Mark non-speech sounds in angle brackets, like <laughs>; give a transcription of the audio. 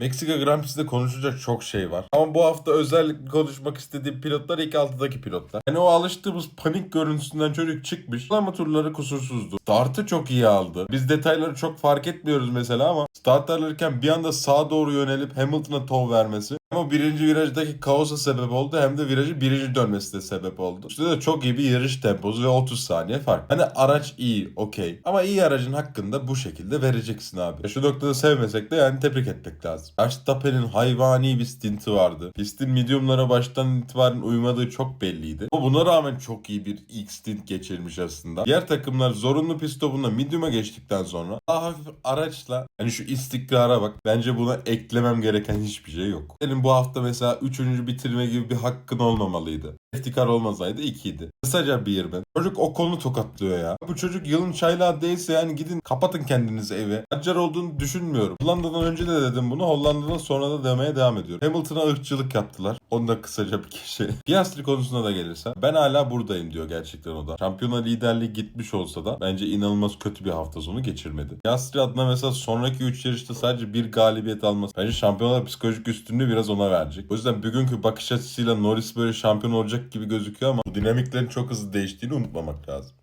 Meksika Grand Prix'de konuşacak çok şey var. Ama bu hafta özellikle konuşmak istediğim pilotlar ilk altıdaki pilotlar. Yani o alıştığımız panik görüntüsünden çocuk çıkmış. Ama turları kusursuzdu. Startı çok iyi aldı. Biz detayları çok fark etmiyoruz mesela ama start alırken bir anda sağa doğru yönelip Hamilton'a tov vermesi ama birinci virajdaki kaosa sebep oldu hem de virajı birinci dönmesi de sebep oldu. Üstüne de çok iyi bir yarış temposu ve 30 saniye fark. Hani araç iyi, okey. Ama iyi aracın hakkında bu şekilde vereceksin abi. Şu noktada sevmesek de yani tebrik etmek lazım. Verstappen'in hayvani bir stinti vardı. Pistin mediumlara baştan itibaren uymadığı çok belliydi. Ama buna rağmen çok iyi bir ilk stint geçirmiş aslında. Diğer takımlar zorunlu pist topunda medium'a geçtikten sonra daha hafif araçla hani şu istikrara bak. Bence buna eklemem gereken hiçbir şey yok. Senin bu hafta mesela 3. bitirme gibi bir hakkın olmamalıydı. Car olmasaydı 2 idi. Kısaca bir ben. Çocuk o kolunu tokatlıyor ya. Bu çocuk yılın çaylağı değilse yani gidin kapatın kendinizi eve. Acar olduğunu düşünmüyorum. Hollanda'dan önce de dedim bunu. Hollanda'dan sonra da demeye devam ediyorum. Hamilton'a ırkçılık yaptılar. Onu da kısaca bir kişi. <laughs> Piastri konusuna da gelirse ben hala buradayım diyor gerçekten o da. Şampiyona liderliği gitmiş olsa da bence inanılmaz kötü bir hafta sonu geçirmedi. Piastri adına mesela sonraki 3 yarışta sadece bir galibiyet alması. Bence şampiyonlar psikolojik üstünlüğü biraz ona verecek. O yüzden bugünkü bakış açısıyla Norris böyle şampiyon gibi gözüküyor ama bu dinamiklerin çok hızlı değiştiğini unutmamak lazım.